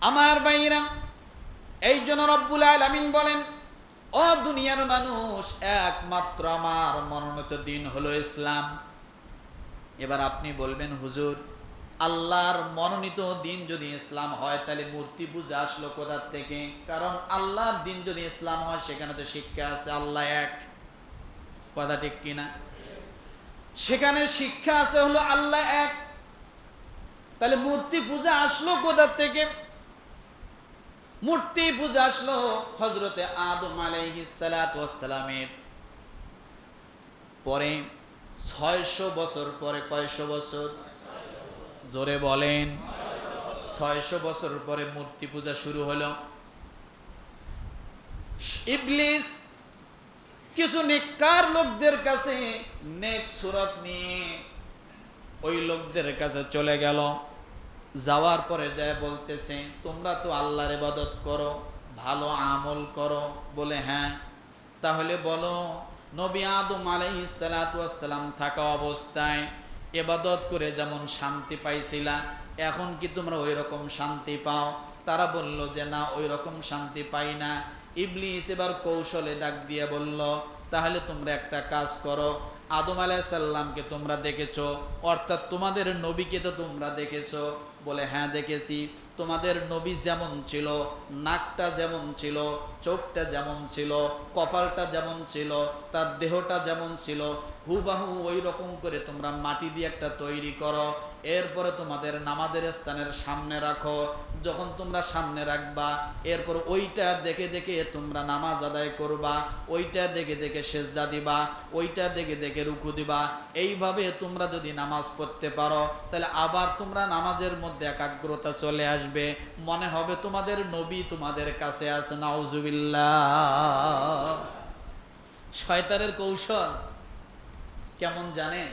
আমার বাইরা এই জন্য রব্বুল আলামিন বলেন, ও দুনিয়ার মানুষ, একমাত্র আমার মনোনীত দিন হলো ইসলাম। এবার আপনি বলবেন, হুজুর, আল্লাহর মনোনীত দিন যদি ইসলাম হয়, তাহলে মূর্তি পূজা আসলো কোথার থেকে? কারণ আল্লাহর দিন যদি ইসলাম হয়, সেখানে তো শিক্ষা আছে, আল্লাহ এক। কথা ঠিক কিনা সেখানে শিক্ষা আছে হলো আল্লাহ এক। তাহলে মূর্তি পূজা আসলো কোথার থেকে? মূর্তি পূজা আসলো হজরতে আদম আলাইহিসালামের পরে ছয়শো বছর পরে কয়শো বছর? জোরে বলেন। ছয়শো বছর পরে মূর্তি পূজা শুরু হলো। ইবলিস কিছু নেককার লোকদের কাছে নেক সুরত নিয়ে ওই লোকদের কাছে চলে গেল। যাওয়ার পরে যায় বলতেছে, তোমরা তো আল্লাহর ইবাদত করো, ভালো আমল করো। বলে হ্যাঁ। তাহলে বলো, নবী আদম আলাইহিসসালাম থাকা অবস্থায় এবাদত করে যেমন শান্তি পাইছিলা, এখন কি তোমরা ওই রকম শান্তি পাও? তারা বলল যে, না ওই রকম শান্তি পাই না। ইবলিস এবার কৌশলে ডাক দিয়ে বলল, তাহলে তোমরা একটা কাজ করো, আদম আলাইসাল্লামকে তোমরা দেখেছ, অর্থাৎ তোমাদের নবীকে তো তোমরা দেখেছ। বলে হ্যাঁ দেখেছি। তোমাদের নবী যেমন ছিল, নাকটা যেমন ছিল, চোখটা যেমন ছিল, কপালটা যেমন ছিল, তার দেহটা যেমন ছিল, হুবাহু ওই রকম করে তোমরা মাটি দিয়ে একটা তৈরি করো। এরপরে তোমাদের নামাজের স্থানের সামনে রাখো। যখন তোমরা সামনে রাখবা, এরপর ওইটা দেখে দেখে তোমরা নামাজ আদায় করবা, ওইটা দেখে দেখে সেজদা দিবা, ওইটা দেখে দেখে রুকু দিবা। এইভাবে তোমরা যদি নামাজ পড়তে পারো, তাহলে আবার তোমরা নামাজের মধ্যে একাগ্রতা চলে আসবে। মনে হবে তোমাদের নবী তোমাদের কাছে আছে, নাউজুবিল্লাহ। শয়তানের কৌশল, কেমন জানেন?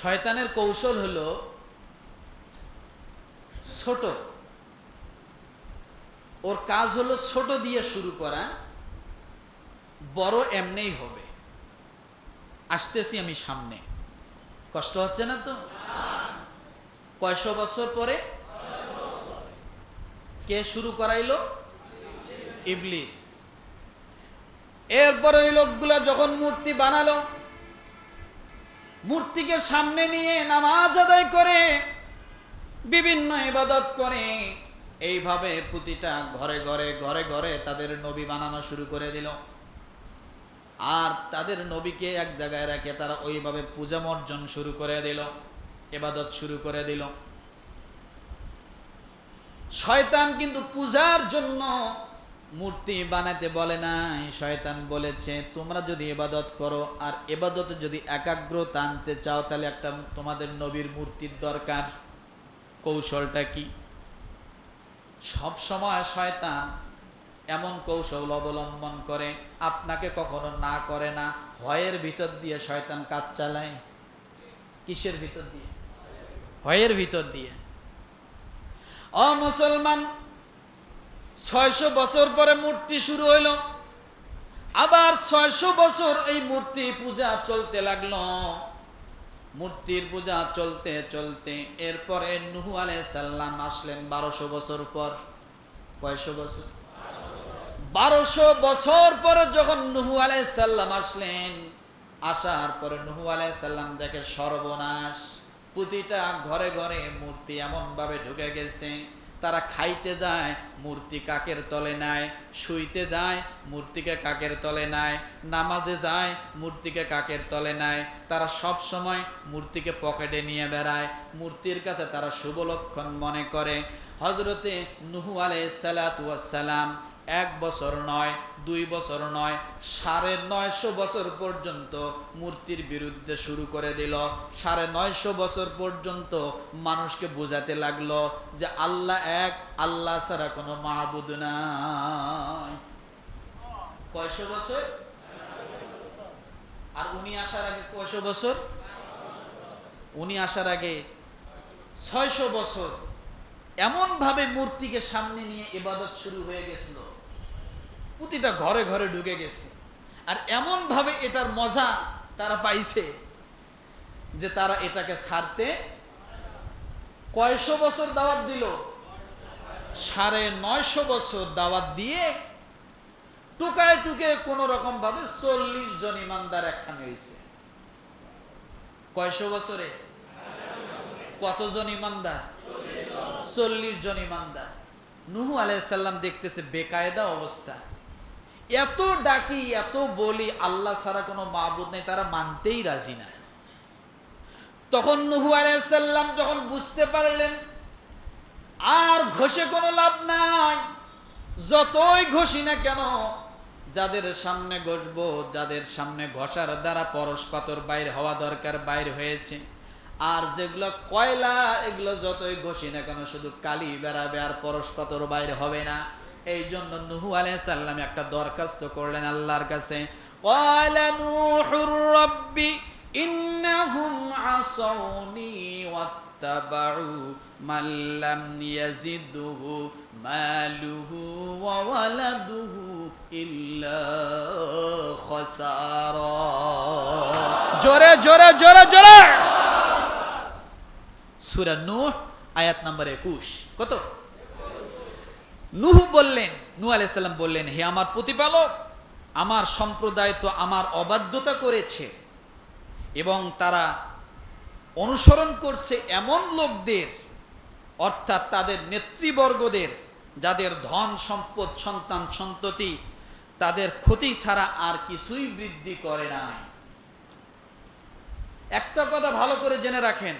শয়তানের কৌশল হলো ছোট। ওর কাজ হলো ছোট দিয়ে শুরু করা, বড় এমনেই হবে। আসতেছি আমি সামনে। কষ্ট হচ্ছে না তো? কয়শো বছর পরে? কে শুরু করাইলো? ইবলিস। এরপর ওই লোকগুলা যখন মূর্তি বানালো, মূর্তিকে সামনে নিয়ে নামাজ আদায় করে বিভিন্ন ইবাদত করে এইভাবে প্রতিটা ঘরে ঘরে ঘরে ঘরে তাদের নবী বানানো শুরু করে দিল। আর তাদের নবীকে এক জায়গায় রেখে তারা ওইভাবে পূজা মর্জন শুরু করে দিল এবাদত শুরু করে দিল। শয়তান কিন্তু পূজার জন্য মূর্তি বানাতে বলে নাই। শয়তান বলেছে, তোমরা যদি এবাদত করো আর এবাদতে যদি একাগ্রতা আনতে চাও, তাহলে একটা তোমাদের নবীর মূর্তির দরকার। কৌশলটা কি? সব সময় শয়তান এমন কৌশল অবলম্বন করে, আপনাকে কখনো না করে না, ভয়ের ভিতর দিয়ে শয়তান কাজ চালায়। কিসের ভিতর দিয়ে? ভয়ের ভিতর দিয়ে। অ মুসলমান, ছয়শো বছর পরে মূর্তি শুরু হইল। আবার ছয়শো বছর এই মূর্তি পূজা চলতে লাগল। মূর্তির পূজা চলতে চলতে এরপরে নুহু আলাই সাল্লাম আসলেন বারোশো বছর পর। কয়শো বছর? বারোশো বছর পরে যখন নুহু আলাই সাল্লাম আসলেন, আসার পরে নুহু আলাই সাল্লাম দেখে সর্বনাশ। প্রতিটা ঘরে ঘরে মূর্তি এমনভাবে ঢুকে গেছে। তারা খাইতে যায়, মূর্তি কাকের তলে নেয় শুইতে যায় মূর্তিকে কাকের তলে নেয় নামাজে যায় মূর্তিকে কাকের তলে নেয় তারা সব সময় মূর্তিকে পকেটে নিয়ে বেড়ায়, মূর্তির কাছে তারা শুভ লক্ষণ মনে করে। হজরতে নুহু আলাইসালাম এক বছর নয়, দুই বছর নয়, সাড়ে নয়শো বছর পর্যন্ত মূর্তির বিরুদ্ধে শুরু করে দিল। সাড়ে নয়শো বছর পর্যন্ত মানুষকে বোঝাতে লাগল যে আল্লাহ এক, আল্লাহ ছাড়া কোনো মাহবুদ নাই। কয়শো বছর? আর উনি আসার আগে কয়শো বছর? উনি আসার আগে ছয়শো বছর। এমনভাবে মূর্তিকে সামনে নিয়ে ইবাদত শুরু হয়ে গেছিল। প্রতিটা ঘরে ঘরে ঢুকে গেছে। আর এমনভাবে এটার মজা তারা পাইছে যে তারা এটাকে ছাড়তে কয়শো বছর দাওয়াত দিল। সাড়ে নয়শো বছর দাওয়াত দিয়ে টুকায় টুকে কোন রকম ভাবে চল্লিশ জন ইমানদার একখানে হয়েছে কয়শো বছরে? কতজন ইমানদার? চল্লিশ জন ইমানদার। নুহু আলাইসাল্লাম দেখতেছে বেকায়দা অবস্থা। এত ডাকি, এত বলি, আল্লাহ ছাড়া কোনো মাহবুদ নেই, তারা মানতেই রাজি না। তখন নুহু আলাইসাল্লাম যখন বুঝতে পারলেন, আর ঘষে কোনো লাভ নাই, যতই ঘষি না কেন, যাদের সামনে ঘষবো, যাদের সামনে ঘষার দ্বারা পরশ পাতর বাইর হওয়া দরকার বাইর হয়েছে, আর যেগুলো কয়লা, এগুলো যতই ঘষি না কেন, শুধু কালি বেড়াবে আর পরশ পাতর বাইরে হবে না। এই জন্য নুহু আলাইহিস সালাম একটা দরখাস্ত করলেন আল্লাহর কাছে। লাম মালুহু ইল্লা জোরে জোরে জোরে জোরে! সূরা নূহ, আয়াত নাম্বার 21 কত? নূহ বললেন, নূহ আলাইহিস সালাম বললেন, হে আমার প্রতিপালক, আমার সম্প্রদায় তো আমার অবাধ্যতা করেছে এবং তারা অনুসরণ করছে এমন লোকদের, অর্থাৎ তাদের নেতৃবর্গদের, যাদের ধন, সম্পদ, সন্তান, সন্ততি, তাদের ক্ষতি ছাড়া আর কিছুই বৃদ্ধি করে নাই। একটা কথা ভালো করে জেনে রাখেন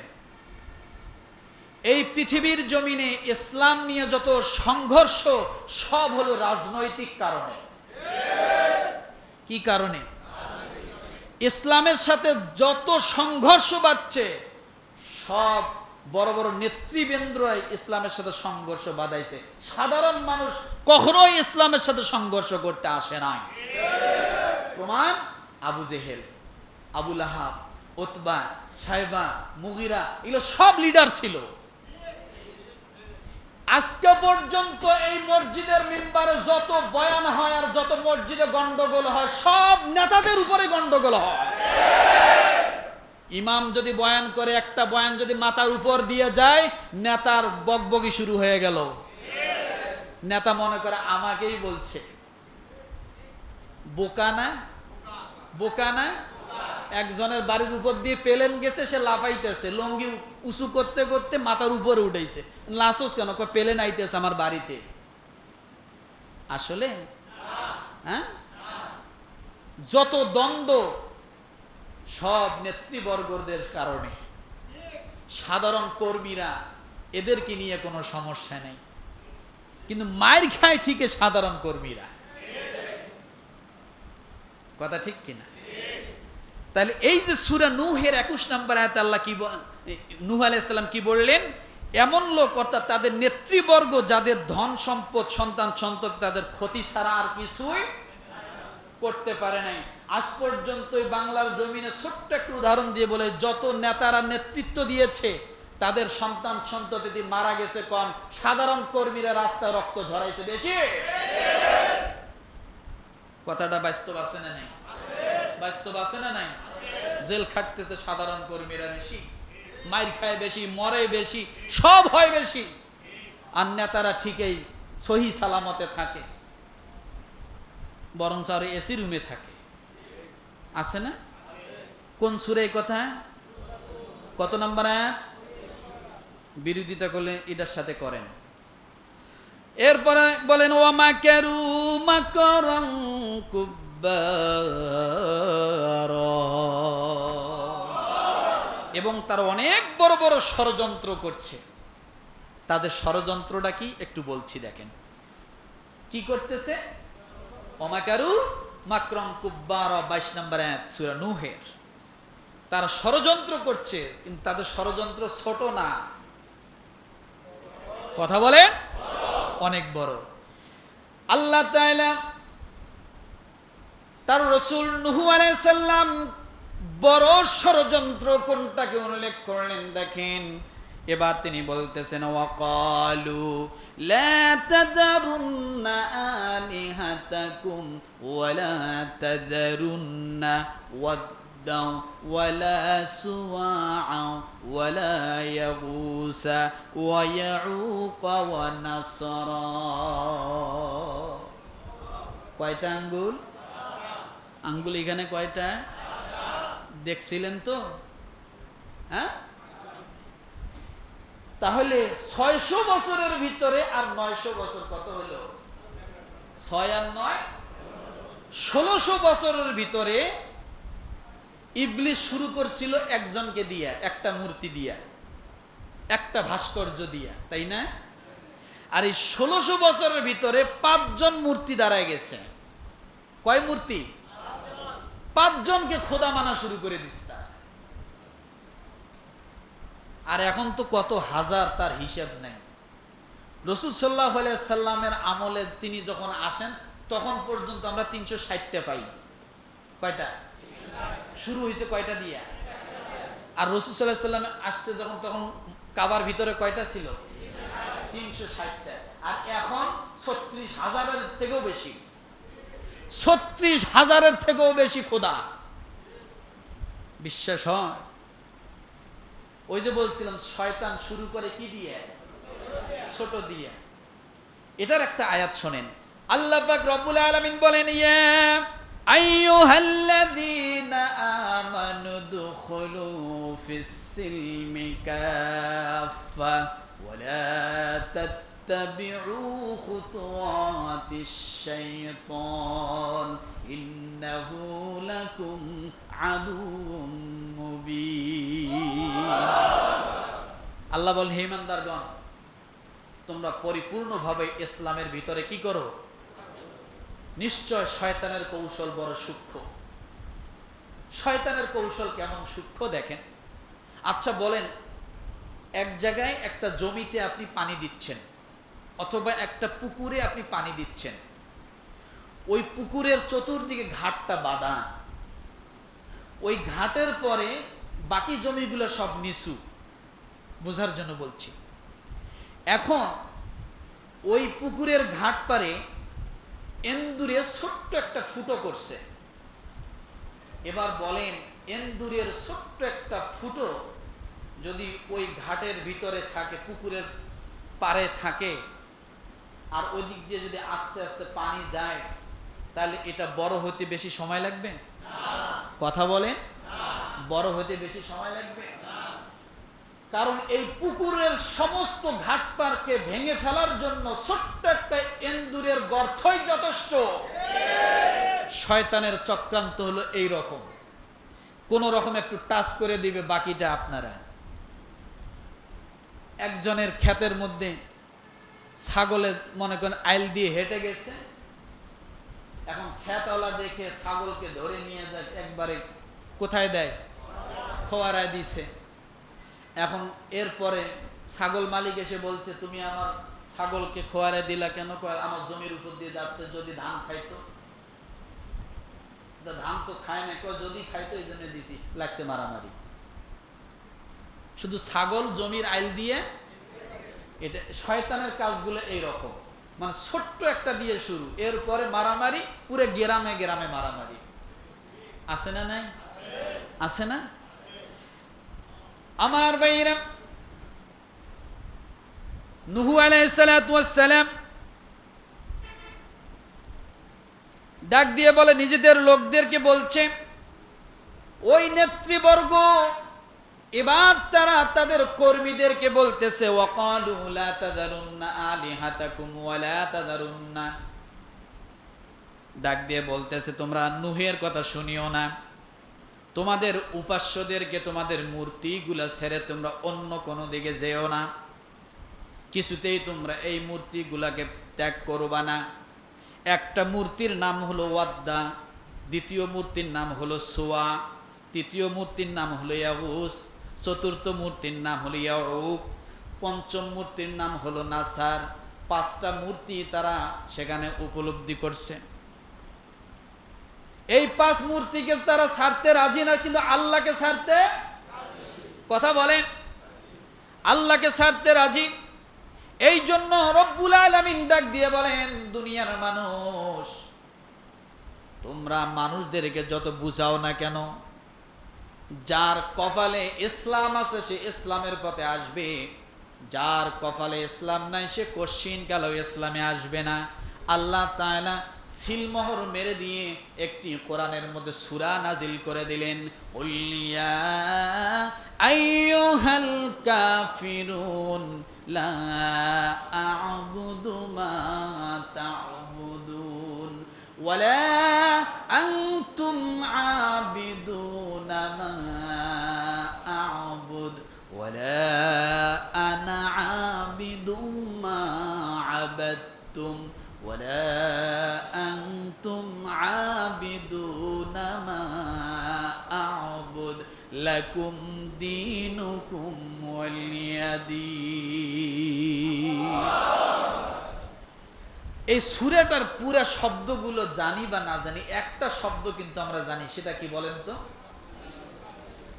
এই পৃথিবীর জমিনে ইসলাম নিয়ে যত সংঘর্ষ, সব হলো রাজনৈতিক কারণে। কি কারণে? ইসলামের সাথে যত সংঘর্ষ বাড়ছে সব বড় বড় নেতৃবৃন্দরাই ইসলামের সাথে সংঘর্ষ বাধাইছে। সাধারণ মানুষ কখনোই ইসলামের সাথে সংঘর্ষ করতে আসে নাই। প্রমাণ, আবু জেহেল, আবুল আহাব ওতবা সাহেবা মুগিরা, এগুলো সব লিডার ছিল। আজকে পর্যন্ত এই মসজিদের মিম্বারে যত বয়ান হয় আর যত মসজিদে গন্ডগোল হয়, সব নেতাদের উপরে গন্ডগোল হয়। ইমাম যদি বয়ান করে, একটা বয়ান যদি মাথার উপর দিয়ে যায়, নেতার বকবকি শুরু হয়ে গেল। নেতা মনে করে, আমাকেই বলছে। বোকা না? বোকা না? একজনের বাড়ির উপর দিয়ে পেলেন গেছে, সে লাফাইতেছে, লঙ্গি উঁচু করতে করতে মাথার উপরে উঠেছে। লাসোস কেন? পেলেন আইতেছে আমার বাড়িতে। আসলে? হ্যাঁ? যত দ্বন্দ্ব, সব নেতৃবর্গদের কারণে। সাধারণ কর্মীরা এদেরকে নিয়ে কোনো সমস্যা নেই। কিন্তু মায়ের খায় ঠিক সাধারণ কর্মীরা। কথা ঠিক কিনা? তাহলে এই যে সুরা নুহের একুশ নম্বর আয়াত আল্লাহ কি নূহ আলাইসাল্লাম কি বললেন? এমন লোক অর্থাৎ তাদের নেতৃবর্গ, যাদের ধন সম্পদ, সন্তান সন্ততি তাদের ক্ষতি ছাড়া আর কিছুই করতে পারে নাই। আজ পর্যন্ত বাংলার জমিনে ছোট্ট একটা উদাহরণ দিয়ে বলে, যত নেতারা নেতৃত্ব দিয়েছে, তাদের সন্তান সন্ততি মারা গেছে কম। সাধারণ কর্মীরা রাস্তায় রক্ত ঝরাইছে বেশি। কথাটা বাস্তব আছে না নেই? বাস্তব আছে না নাই? জেল খাটতেছে সাধারণ কর্মীরা বেশি, মাইর খায় বেশি, মরে বেশি, সব হয় বেশি। আর নেতারা ঠিকই সহি সালামতে থাকে বরং আর এসি রুমে থাকে। আছে না? কোন সুরে কথা? কত নাম্বার আয়াত? বিরোধিতা করলে এটার সাথে করেন। এরপরে বলেন ওয়ামা কেরু মাকরং এবং তার অনেক বড় বড় ষড়যন্ত্র করছে। তাদের ষড়যন্ত্রটা কি? একটু বলছি, দেখেন। কি করতেছে? অমাকারু মাকরম কুব্বার, বাইশ নম্বর এক সুরা নুহের। তারা ষড়যন্ত্র করছে, কিন্তু তাদের ষড়যন্ত্র ছোট না। কথা বলে অনেক বড়। আল্লাহ তার রসুল নুহু আলাইসাল্লাম বড় ষড়যন্ত্র কোনটাকে উল্লেখ করলেন দেখেন। এবার তিনি বলতেছেন, ওয়াকালু লা তাদারুন্না আলিহাতাকুম ওয়ালা তাদারুন্না ওয়াদ্দা ওয়ালা সুওয়াআ ওয়ালা ইয়াগুসা ওয়া ইয়াউক ওয়া নাসরা। কয়টা আঙ্গুল? আঙ্গুল এখানে কয়টা? দেখছিলেন তো? হ্যাঁ? তাহলে ছয়শো বছরের ভিতরে আর নয়শো বছর কত হলো? ছয় আর নয়? ষোলোশো বছরের ভিতরে ইবলিশ শুরু করছিল একজনকে দিয়া, একটা মূর্তি দিয়া, একটা ভাস্কর্য দিয়া, তাই না? আর এই ষোলোশো বছরের ভিতরে পাঁচজন মূর্তি দাঁড়ায় গেছে। কয় মূর্তি? পাঁচজনকে খোদা মানা শুরু করে দিস। আর এখন তো কত হাজার তার হিসাব নেই। রসুল সাল্লাহ সাল্লামের আমলে তিনি যখন আসেন, তখন পর্যন্ত আমরা তিনশো ষাটটা পাই। কয়টা? শুরু হয়েছে কয়টা দিয়া? আর রসুল সাল্লাহ সাল্লাম আসছে যখন, তখন কাবার ভিতরে কয়টা ছিল? তিনশো ষাটটা। আর এখন ছত্রিশ হাজারের থেকেও বেশি। ছত্রিশ হাজারের থেকেও বেশি খোদা। বিশ্বাস হয়? ওই যে বলছিলাম, শয়তান শুরু করে কি দিয়ে? ছোট দিয়ে। এটার একটা আয়াত শোনেন। আল্লাহ পাক রব্বুল আলামিন বলেন, ইয়া আইয়ুহাল্লাযীনা আমানু দুখুলু ফিস সিলমি কাফা ওয়ালা তাত্তাবিউ খুতুওয়াতিশ শাইতান ইন্নাহু লাকুম আদুউম মুবিন আল্লাহ বলেন, হে ইমানদারগণ, তোমরা পরিপূর্ণভাবে ইসলামের ভিতরে কি করো? নিশ্চয় শয়তানের কৌশল বড় সূক্ষ্ম। শয়তানের কৌশল কেমন সূক্ষ্ম দেখেন? আচ্ছা বলেন, এক জায়গায় একটা জমিতে আপনি পানি দিচ্ছেন। অথবা একটা পুকুরে আপনি পানি দিচ্ছেন। ওই পুকুরের চতুর্দিকে ঘাটটা বাঁধা। ওই ঘাটের পরে বাকি জমিগুলো সব নিচু। বোঝার জন্য বলছি। এখন ওই পুকুরের ঘাট পারে এন্দুরে ছোট্ট একটা ফুটো করছে। এবার বলেন, এন্দুরের ছোট্ট একটা ফুটো যদি ওই ঘাটের ভিতরে থাকে, পুকুরের পারে থাকে আর ওই দিক দিয়ে যদি আস্তে আস্তে পানি যায়, তাহলে এটা বড় হতে বেশি সময় লাগবে? কথা বলেন। বড় হতে বেশি সময় লাগবে? কারণ এই পুকুরের সমস্ত ঘাট পারকে ভেঙে ফেলার জন্য ছোট্ট একটা এন্দুরের গর্থই যথেষ্ট। শয়তানের চক্রান্ত হলো এই রকম। কোন রকম একটু টাচ করে দিবে বাকিটা আপনারা। একজনের ক্ষেতের মধ্যে ছাগলে মনে করেন আইল দিয়ে হেঁটে গেছে। এখন খেতওয়ালা দেখে ছাগলকে ধরে নিয়ে যায় একবারে কোথায় দেয়? খোয়ারায় দিছে। এখন এরপরে ছাগল মালিক এসে বলছে, তুমি আমার ছাগলকে খোয়ারে দিলা কেন? আমার জমির উপর দিয়ে যাচ্ছে, যদি ধান খাইতো। ধান তো খায় না কয়, যদি খাইতো, এই জন্য দিছি। লাগছে মারামারি। শুধু ছাগল জমির আইল দিয়ে এটা শয়তানের কাজগুলো এই রকম মানে ছোট্ট একটা দিয়ে শুরু, এরপরে মারামারি, পুরো গ্রামে গ্রামে মারামারি। আছে না নাই? আছে না? আমার ভাইরা নুহু আলাইসালাম ডাক দিয়ে বলে, নিজেদের লোকদেরকে বলছে, ওই নেতৃবর্গ এবার তারা তাদের কর্মীদেরকে বলতেছে ডাক দিয়ে বলতেছে, তোমরা নুহের কথা শুনিও না। তোমাদের উপাস্যদেরকে, তোমাদের মূর্তিগুলা ছেড়ে তোমরা অন্য কোনো দিকে যেও না। কিছুতেই তোমরা এই মূর্তিগুলাকে ত্যাগ করবা না। একটা মূর্তির নাম হলো ওয়াদ্দা, দ্বিতীয় মূর্তির নাম হলো সোয়া, তৃতীয় মূর্তির নাম হলো ইয়াবুস চতুর্থ মূর্তির নাম হলো ইয়াউক পঞ্চম মূর্তির নাম হলো নাসার, পাঁচটা মূর্তি তারা সেখানে উপলব্ধি করছে। এই পাঁচ মূর্তিকে তারা ছাড়তে রাজি না কিন্তু আল্লাহকে ছাড়তে কথা বলেন। আল্লাহকে ছাড়তে রাজি। এই জন্য রব্বুল আলমিন ডাক দিয়ে বলেন, দুনিয়ার মানুষ, তোমরা মানুষদেরকে যত বুঝাও না কেন যার কপালে ইসলাম আছে, সে ইসলামের পথে আসবে। যার কপালে ইসলাম নাই, সে কশ্চিন কালো ইসলামে আসবে না। আল্লাহ তাআলা সিলমোহর মেরে দিয়ে একটি কোরআনের মধ্যে সূরা নাজিল করে দিলেন। উল্লিয়া আইয়ুহাল কাফিরুন লা আ'বুদু মা তা'বুদুন ওয়ালা আনতুম আবিদুনা। মা আ'বুদ ওয়ালা আনা আবিদুম মা আবাদতুম ولا أنتم عابدون ما أعبد لكم دينكم ولي دين এই সুরাটার পুরা শব্দগুলো জানি বা না জানি একটা শব্দ কিন্তু আমরা জানি সেটা কি বলেন তো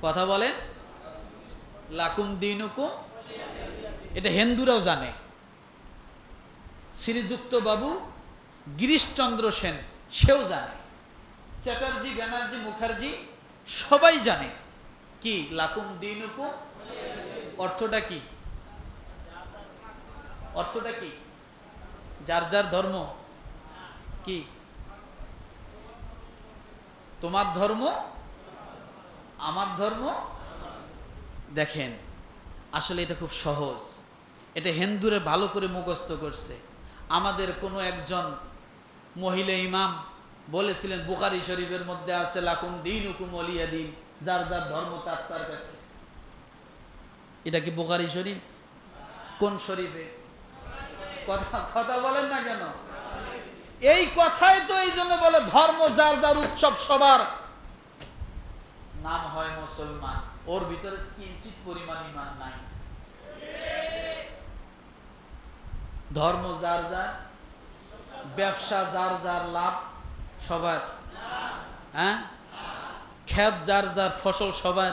কথা বলেন, লাকুম দিনুকুম, এটা হিন্দুরাও জানে। শ্রীযুক্ত বাবু গিরিশচন্দ্র সেন, সেও জানে। চ্যাটার্জি, ব্যানার্জি, মুখার্জি, সবাই জানে। কি? লাকুম দিনুকুম? অর্থটা কি? অর্থটা কি? যার যার ধর্ম? কি? তোমার ধর্ম আমার ধর্ম? দেখেন, আসলে এটা খুব সহজ। এটা হিন্দুরে ভালো করে মুখস্থ করছে। আমাদের কোনো একজন মহিলা ইমাম বলেছিলেন, বুখারি শরীফের মধ্যে আছে, লাকুম দিন হুকুম অলিয়া দিন যার যার ধর্ম তার তার কাছে। এটা কি বুখারি শরীফ? কোন শরীফে? কথা কথা বলেন না কেন? এই কথাই তো এই জন্য বলে, ধর্ম যার যার উৎসব সবার। নাম হয় মুসলমান। ওর ভিতরে কিঞ্চিত পরিমাণ ইমান নাই। ধর্ম যার যার, ব্যবসা যার যার লাভ, সবার। হ্যাঁ? ক্ষেত যার যার, ফসল সবার।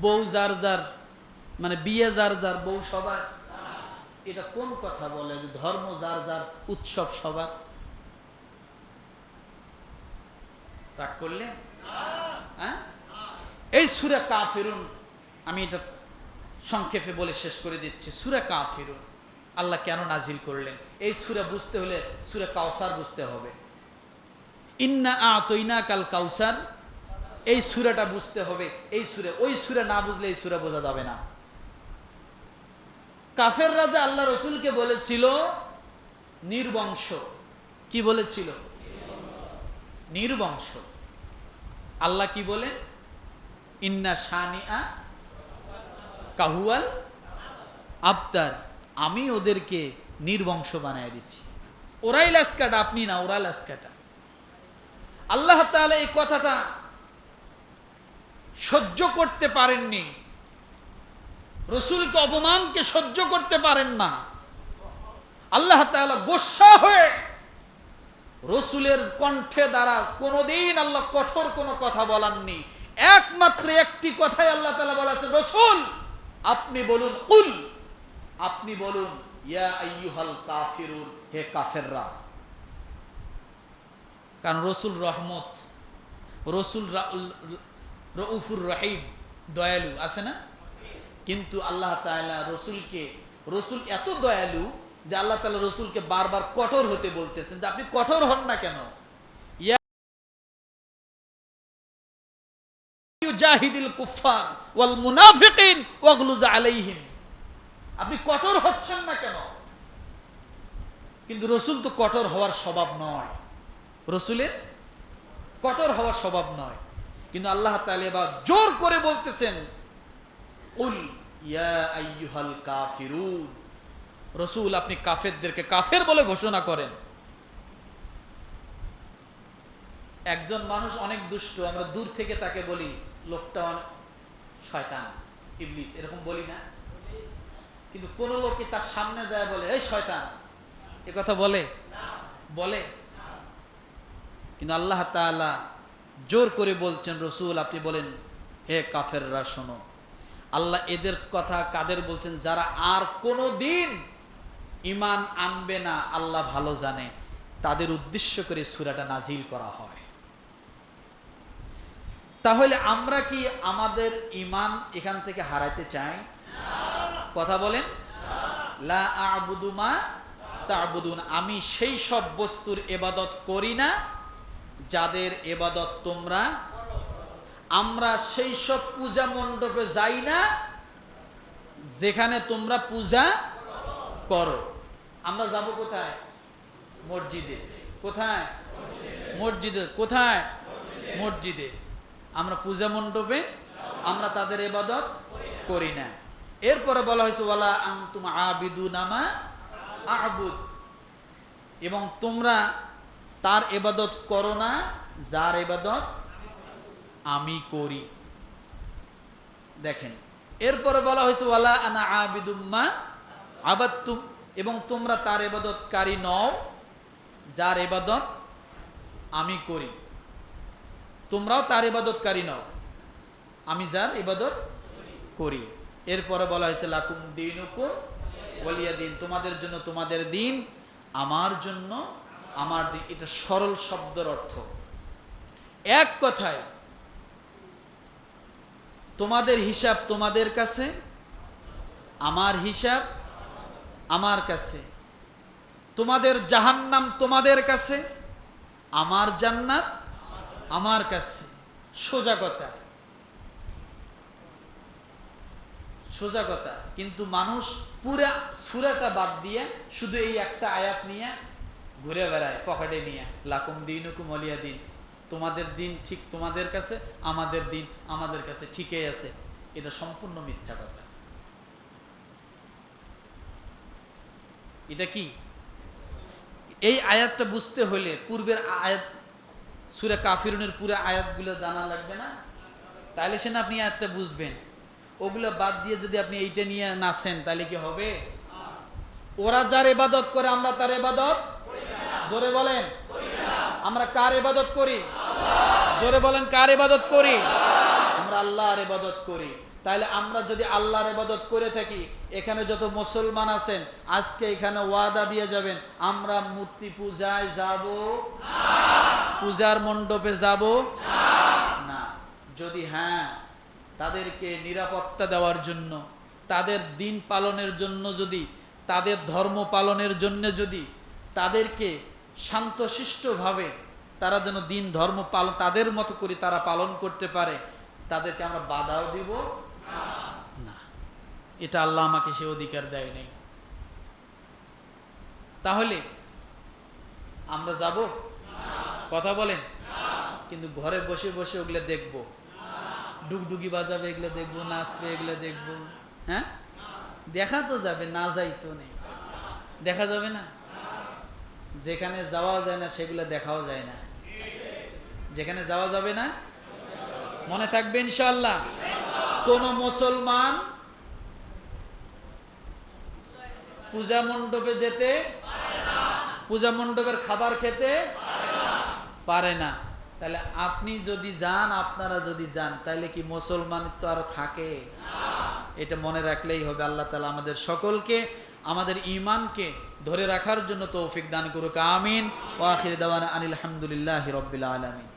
বউ যার যার মানে বিয়ে যার যার, বউ সবার। এটা কোন কথা বলে যে ধর্ম যার যার, উৎসব সবার? রাগ করলে? হ্যাঁ? এই সুরা কাফিরুন, আমি এটা সংক্ষেপে বলে শেষ করে দিচ্ছি। সুরা কাফিরুন, আল্লাহ কেন নাজিল করলেন? এই সুরা বুঝতে হলে সুরা কাউসার বুঝতে হবে। ইন্না আ তৈনা কাল কাউসার এই সুরাটা বুঝতে হবে। এই সুরে, ওই সুরে না বুঝলে এই সুরে বোঝা যাবে না। কাফের রাজা আল্লাহ রসুলকে বলেছিল, নির্বংশ। কি বলেছিল? নির্বংশ। আল্লাহ কি বলেন? ইন্না শানিয়া কাহুয়াল আবতার আমি ওদেরকে নির্বংশ বানায় দিছি ওরাই লাস্কাটা, আপনি না, ওরা লাস্কাটা। আল্লাহ তাহলে এই কথাটা সহ্য করতে পারেননি। রসুলকে অপমানকে সহ্য করতে পারেন না। আল্লাহ তাআলা গোসা হয়ে রসুলের কণ্ঠে দ্বারা কোনোদিন আল্লাহ কঠোর কোনো কথা বলাননি। একমাত্র একটি কথাই আল্লাহ তাআলা বলেছে, রসুল, আপনি বলুন উল আপনি বলুন হে কাফেররা। কারণ রসুল রহমত, রসুল রউফুর রহিম, দয়ালু, আছে না? কিন্তু আল্লাহ তালা রসুলকে, রসুল এত দয়ালু যে আল্লাহ তাআলা রসুলকে বারবার কঠোর হতে বলতেছেন যে আপনি কঠোর হন না কেন? জাহিদিল কুফার ওয়াল মুনাফিকিন ওয়াগলুজ আলাইহিম। আপনি কঠোর হচ্ছেন না কেন? কিন্তু রসুল তো কঠোর হওয়ার স্বভাব নয়। রসুলের কঠোর হওয়ার স্বভাব নয়। কিন্তু আল্লাহ তালেবা জোর করে বলতেছেন, উল ইয়া আইয়ুহাল কাফিরুন। রসুল, আপনি কাফেরদেরকে কাফের বলে ঘোষণা করেন। একজন মানুষ অনেক দুষ্ট, আমরা দূর থেকে তাকে বলি লোকটা শয়তান, ইবলিস, এরকম বলি না। কিন্তু কোন লোকে তার সামনে যায় বলে, এই শয়তান। এ কথা বলে? বলে? কিন্তু আল্লাহ তাআলা জোর করে বলছেন, রসুল, আপনি বলেন, হে কাফেররা, শোনো। আল্লাহ এদের কথা কাদের বলছেন? যারা আর কোনো দিন ইমান আনবে না, আল্লাহ ভালো জানে। তাদের উদ্দেশ্য করে সুরাটা নাজিল করা হয়। তাহলে আমরা কি আমাদের ইমান এখান থেকে হারাইতে চাই? কথা বলেন। লা আমি সেই সব বস্তুর এবাদত করি না যাদের এবাদত তোমরা আমরা সেই সব পূজা মণ্ডপে যাই না যেখানে তোমরা পূজা করো। আমরা যাব কোথায়? মসজিদে। কোথায়? মসজিদে। কোথায়? মসজিদে। আমরা পূজা মণ্ডপে আমরা তাদের এবাদত করি না। এরপরে বলা হয়েছে ওলা ওয়ালা আনতুম আবিদু নামা আবুদ। এবং তোমরা তার এবাদত করো না, যার এবাদত আমি করি। দেখেন, এরপরে বলা হয়েছে, ওয়ালা আনা আবিদুম্মা আবাত্তুম এবং তোমরা তার এবাদতকারী নও, যার এবাদত আমি করি। তোমরাও তার ইবাদতকারী নও। আমি যার ইবাদত করি। এরপরে বলা হয়েছে, লাকুম দিন বলিয়া দিন। তোমাদের জন্য তোমাদের দিন, আমার জন্য আমার দিন। এটা সরল শব্দের অর্থ। এক কথায়, তোমাদের হিসাব তোমাদের কাছে, আমার হিসাব আমার কাছে। তোমাদের জাহান্নাম তোমাদের কাছে, আমার জান্নাত আমার কাছে, সোজা কথা। সোজা কথা। কিন্তু মানুষ পুরা সুরাটা বাদ দিয়ে শুধু এই একটা আয়াত নিয়ে ঘুরে বেড়ায়, পকেটে নিয়ে। লাকুম দিন হুকুম অলিয়া দিন। তোমাদের দিন ঠিক তোমাদের কাছে, আমাদের দিন আমাদের কাছে ঠিকই আছে। এটা সম্পূর্ণ মিথ্যা কথা। এটা কি? এই আয়াতটা বুঝতে হলে পূর্বের আয়াত সুরে কাফিরুনের পুরো আয়াতগুলো জানা লাগবে না? তাহলে সে না আপনি আয়াতটা বুঝবেন। ওগুলো বাদ দিয়ে যদি আপনি এইটা নিয়ে নাচেন, তাহলে কি হবে? ওরা যার এবাদত করে, আমরা তার এবাদত জোরে বলেন। আমরা কার এবাদত করি? জোরে বলেন, কার এবাদত করি? আমরা আল্লাহর এবাদত করি। তাহলে আমরা যদি আল্লাহর এবাদত করে থাকি, এখানে যত মুসলমান আছেন, আজকে এখানে ওয়াদা দিয়ে যাবেন, আমরা মূর্তি পূজায় যাব পূজার মণ্ডপে যাব? না। যদি হ্যাঁ তাদেরকে নিরাপত্তা দেওয়ার জন্য, তাদের দিন পালনের জন্য যদি, তাদের ধর্ম পালনের জন্য যদি, তাদেরকে শান্তশিষ্টভাবে তারা যেন দিন ধর্ম পালন তাদের মতো করে তারা পালন করতে পারে, তাদেরকে আমরা বাধাও দিব? না। এটা আল্লাহ আমাকে সে অধিকার দেয় নাই। তাহলে আমরা যাব? কথা বলেন? কিন্তু ঘরে বসে বসে ওগুলো দেখব। ডুগডুগি বাজাবে, এগুলো দেখব, নাচবে, এগুলো দেখব। হ্যাঁ? দেখা তো যাবে, না যাই তো নেই। দেখা যাবে না? যেখানে যাওয়া যায় না, সেগুলো দেখাও যায় না। যেখানে যাওয়া যাবে না, মনে থাকবে ইনশাল্লাহ কোন মুসলমান পূজা মণ্ডপে যেতে পূজা মণ্ডপের খাবার খেতে পারে না। তাহলে আপনি যদি যান, আপনারা যদি যান, তাহলে কি মুসলমান তো আরও থাকে? এটা মনে রাখলেই হবে, আল্লাহ তালা আমাদের সকলকে, আমাদের ইমানকে ধরে রাখার জন্য তৌফিক দান করুক। আমিন। ওয়াখির দাওয়ান আনিল হামদুলিল্লাহ রব্বিল আলমিন।